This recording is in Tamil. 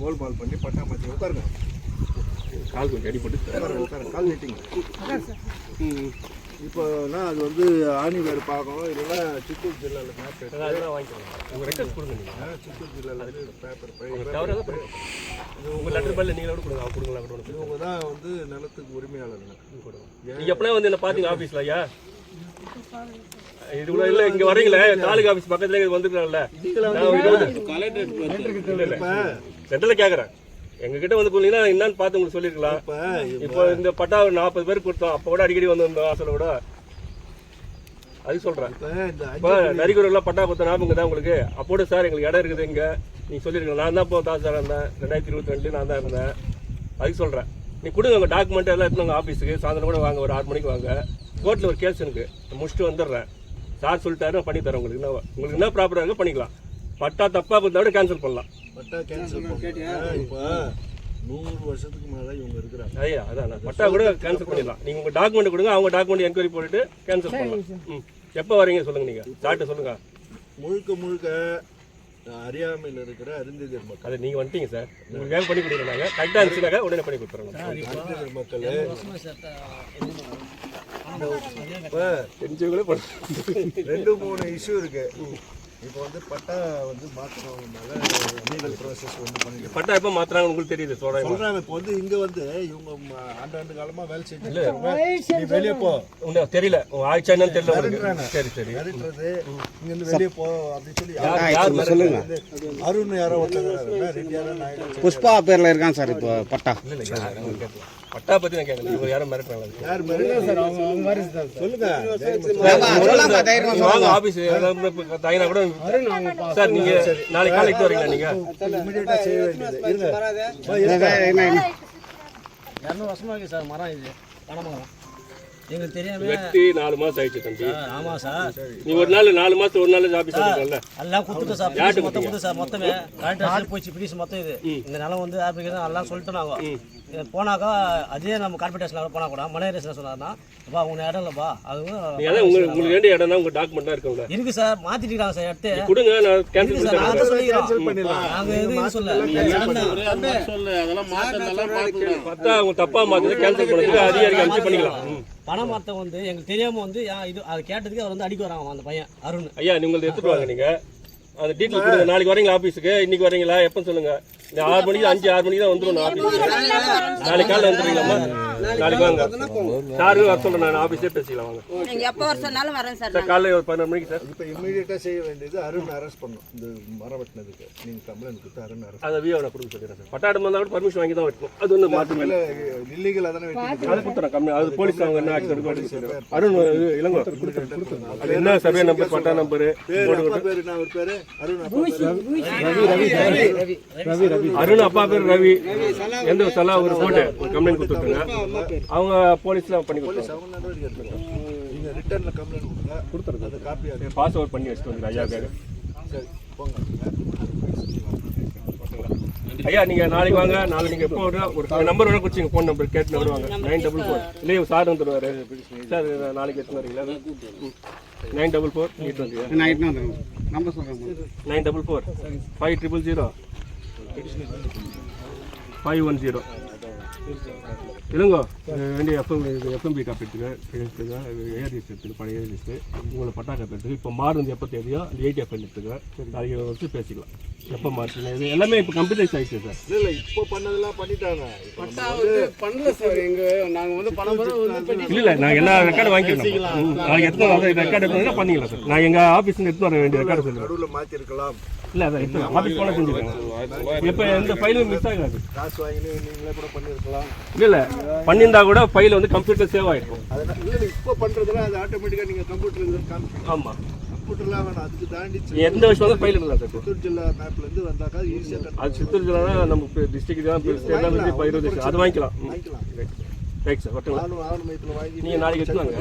கோல்மால் பண்ணி பட்டா மாற்றி உட்காருங்க. கால் கொஞ்சம் அடிபட்டு உட்காருங்க உட்காருங்க கால் நீட்டிங்க. இப்போனா அது வந்து ஆணி வேறு பார்க்கணும். இல்லைன்னா சித்தூர் ஜில்லாவில் மேப் அதெல்லாம் வாங்கிக்கலாம் உங்கள் ரெக்கார்ட் கொடுங்க நீங்கள் சித்தூர் ஜில்லாவில் பேப்பர் தவிர உங்கள் லெட்டர் பேரில் நீங்களே கூட கொடுங்க. அவங்க கொடுங்களா இவங்க தான் வந்து நிலத்துக்கு உரிமையாளருங்க நீங்கள் எப்படின்னா வந்து என்ன பார்த்தீங்க ஆஃபீஸில் ஐயா? இது கூட இல்லை இங்கே வரீங்களே தாலுகா ஆஃபீஸ் பக்கத்துல இது வந்துருக்கலாம்ல சென்டரில் கேட்குறேன் எங்ககிட்ட வந்து கொடுத்தீங்கன்னா என்னன்னு பார்த்து உங்களுக்கு சொல்லியிருக்கலாம் இப்போ இந்த பட்டா ஒரு நாற்பது பேர் கொடுத்தோம். அப்போ கூட அடிக்கடி வந்து இந்த வாசலை கூட. அது சொல்கிறேன் இப்போ நரிக்குறவெல்லாம் பட்டா கொடுத்த ஞாபகம் தான் உங்களுக்கு? அப்போட சார் எங்களுக்கு இடம் இருக்குது இங்கே. நீங்கள் சொல்லியிருக்கலாம் நான் தான் இப்போ தான் சார் இருந்தேன். ரெண்டாயிரத்தி இருபத்தி ரெண்டு நான் தான் இருந்தேன். அதுக்கு சொல்கிறேன் நீ கொடுங்க உங்கள் டாக்குமெண்ட் எல்லாம் எடுத்துங்க ஆஃபீஸுக்கு சாயந்தரம் கூட வாங்க ஒரு ஆறு மணிக்கு வாங்க. கோர்ட்டில் ஒரு கேஸ் எனக்கு முடிச்சுட்டு வந்துடுறேன். சார் சொல்லிட்டாரு நான் பண்ணி தரேன் உங்களுக்கு. என்ன உங்களுக்கு என்ன ப்ராப்பராக இருக்கோ பண்ணிக்கலாம். பட்டா தப்பாக கொடுத்தா விட கேன்சல் பண்ணலாம். பட்டா கேன்சல் இப்போ நூறு வருஷத்துக்கு மேலே இவங்க இருக்கிறாங்க. ஐயா அதான் நான் பட்டா கூட கேன்சல் பண்ணிடலாம். நீங்கள் உங்கள் டாக்குமெண்ட் கொடுங்க அவங்க டாக்குமெண்ட் என்கொயரி போட்டுட்டு கேன்சல் பண்ணலாம். ம். எப்போ வரீங்க சொல்லுங்கள் நீங்கள் ஸ்டார்ட்டு சொல்லுங்கள் முழுக்க முழுக்க அறியாமையில் இருக்கிற அறிஞர் மக்கள். அதை நீங்கள் வந்துட்டீங்க சார். உங்களுக்கு வேலை பண்ணி கொடுக்குறோம் நாங்கள் கரெக்டாக இருந்துச்சுனாக்கா உடனே பண்ணி கொடுத்துறோம். அறிஞர் மக்கள். தெரிஞ்சவங்களே பண்ண ரெண்டு மூணு இஷ்யூ இருக்குது இப்போ வந்து பட்டா வந்து மாற்றணும்னால லீகல் ப்ராசஸ் வந்து பண்ணிட்டு பட்டா எப்போ மாத்துறாங்க உங்களுக்கு தெரியுது? சொல்கிறேன் சொல்றாங்க. இப்போ வந்து இங்க வந்து இவங்க ஆண்டாண்டு காலமா வேலை நீ வெளியே போ. உங்களுக்கு தெரியல. உங்க ஆயிடுச்சா என்னன்னு தெரியல சரி சரி. மிரட்டுறது இங்க இருந்து வெளியே போ அப்படின்னு சொல்லி யார் யார் சொல்லுங்க? அருண் யாரோ ஒருத்தர் புஷ்பா பேர்ல இருக்கான் சார் இப்போ பட்டா. அவங்க. பட்டா பற்றி நான் கேட்கல. இவர் யாரும் மிரட்டுறாங்க. யார் மிரட்டுறது? சொல்லுங்க. சொல்லாம தைரியமா நீங்க வாங்க ஆபீஸ் தயினா கூட சார் நீங்க நாளைக்கு காலைக்கு வரீங்களா நீங்க? இமிடியேட்டா செய்ய வேண்டியது. இருங்க. என்ன? என்ன இரநூறு வருஷமா இருக்கு சார் மரம் இது. பனைமரம் எங்களுக்கு தெரியாம வெட்டி நாலு மாசம் ஆயிடுச்சு தம்பி. ஆமா சார். நீ ஒரு நாள் நாலு மாசம் ஒரு நாள் ஆபீஸ் வந்துருக்கல எல்லாம் கொடுத்துட்டு சார் மொத்தம் கொடுத்து சார் மொத்தமே. கலெக்டர் போயிடுச்சு பிடிச்சு மொத்தம் இது. இந்த நிலம் வந்து ஆப்பிரிக்கா எல்லாம் சொல்லிட்டு நாங்க. போனாக்கா அதே நம்ம கார்பரேஷன் போனா கூட மனையரேஷன் சொன்னார்னா அப்பா உங்க இடம் இல்லப்பா. அது உங்களுக்கு உங்களுக்கு வேண்டிய இடம் தான் உங்க டாக்குமெண்ட் இருக்கும்ல இருக்கு சார் மாத்திட்டு இருக்காங்க சார் எடுத்து. கொடுங்க நான் இருக்கு கேன்சல் பண்ணிட்டேன் சொல்லிக்கிறோம் நாங்க எதுவும் சொல்ல பத்தா அவங்க தப்பா மாத்தி கேன்சல் பண்ணதுக்கு அதிகாரிக்கு அனுப்பிச்சு பண்ணிக்கலாம். பணம் மரத்தை வந்து எங்களுக்கு தெரியாம வந்து யா- இது அது கேட்டதுக்கு அவர் வந்து அடிக்க வராங்க அந்த பையன் அருண். ஐயா நீங்க எடுத்துட்டு வாங்க நீங்க. அந்த டீட்டெயில் கொடுங்க. நாளைக்கு வரீங்களா ஆபீஸுக்கு இன்னைக்கு வரீங்களா? எப்போ சொல்லுங்க? இந்த ஆறு மணிக்கு அஞ்சு ஆறு மணிக்கு தான் வந்துடும் ஆபீஸுக்கு நாளைக்கு காலையில் வந்துடுறீங்களாம்மா நாளைக்கு வாங்க. சாரு வர சொல்றேன் நான் ஆபீஸே பேசிக்கலாம் வாங்க. நீங்க எப்போ வர சொன்னாலும் வரேன் சார் சார் காலையில் ஒரு பதினொரு மணிக்கு சார். இப்போ இமிடியேட்டா செய்ய வேண்டியது அருண் அரெஸ்ட் பண்ணும் இந்த மரம் வெட்டினதுக்கு நீங்க கம்ப்ளைண்ட் கொடுத்து அருண் அரெஸ்ட் அதை வியோட கொடுக்க சொல்லிடுறேன் சார் பட்டாடம் வந்தால் கூட பர்மிஷன் வாங்கி தான் வைக்கணும். அது ஒன்று மாற்று மேலே இல்லீகல் தானே வெட்டி அது கொடுத்துறேன் கம்மி அது போலீஸ் அவங்க என்ன ஆக்ஷன் எடுக்க அருண் இளங்கோ. அது என்ன சர்வே நம்பர் பட்டா நம்பர் பேரு என்ன அவர் பேரு. அருண் அப்பா பேரு. அருண் அப்பா பேர் ரவி. எந்த ஒரு சலா ஒரு போட்டு ஒரு கம்ப்ளைண்ட் கொடுத்துருங்க அவங்க போலீஸ்ல பண்ணி கொடுத்துருங்க. பாஸ் அவுட் பண்ணி வச்சுட்டு வந்து ஐயா பேர். சரி போங்க. ஐயா நீங்க நாளைக்கு வாங்க. நாளைக்கு நீங்க எப்போ வருவா ஒரு நம்பர் வேணா குடிச்சிங்க ஃபோன் நம்பர் கேட்டு வருவாங்க நைன் டபுள் ஃபோர் இல்லையே சார் வந்துருவாரு சார் நாளைக்கு எடுத்து வரீங்களா? Nine double four eight nine double four five triple zero five one zero இல்லைங்கோ வேண்டிய எஃப்எம் எஃப்எம்பி காப்பி எடுத்துக்க எடுத்துக்க ஏர் லிஸ்ட் எடுத்துக்க பழைய ஏர் லிஸ்ட்டு உங்களை பட்டா காப்பி எடுத்துக்க. இப்போ மாறுந்து எப்போ தேதியோ அந்த எயிட் எஃப்எல் எடுத்துக்க. நாளைக்கு வச்சு பேசிக்கலாம். எப்போ மாற்றுங்க இது எல்லாமே இப்போ கம்ப்யூட்டரைஸ் ஆகிடுச்சு சார். இல்ல இல்ல இப்போ பண்ணதெல்லாம் பண்ணிட்டாங்க. நம்ம வந்து பண்ணல சார் எங்க நாங்க வந்து பணம் இல்லை இல்லை நான் எல்லா ரெக்கார்டும் வாங்கிக்கிறேன் நாளைக்கு எத்தனை ரெக்கார்டு பண்ணிக்கலாம் சார். நான் எங்கள் ஆஃபீஸ்லேருந்து எடுத்து வர வேண்டிய ரெக்கார்டு சொல்லுங்கள் இருக்கலாம் இல்லை அதை எடுத்து ஆஃபீஸ் போனால் செஞ்சுருக்கேன் இப்போ எந்த ஃபைலும் மிஸ் ஆகாது. காசு வாங்கினு நீங்களே கூட பண்ணிருக்கலாம். இல்லை இல்லை. பண்ணியிருந்தா கூட ஃபைல் வந்து கம்ப்யூட்டர் சேவ் ஆகிருக்கும் அதனால இல்ல இப்போ பண்றதுல அது ஆட்டோமேட்டிக்கா நீங்க கம்ப்யூட்டர்ல காமிக்கும் ஆமாம் கம்ப்யூட்டர்லாம் வேணாம் அதுக்கு தாண்டி எந்த விஷயம் ஃபைல் இல்லை சார். சித்தூர் ஜில்லா மேப்ல இருந்து வந்தாக்கா ஈஸியா கட் அது சித்தூர் ஜில்லா நம்ம டிஸ்ட்ரிக்ட் தான் இப்போ இருபது அது வாங்கிக்கலாம். வாங்கிக்கலாம் ரைட் சார் வாங்கி நீங்கள் நாளைக்கு எடுத்துவாங்க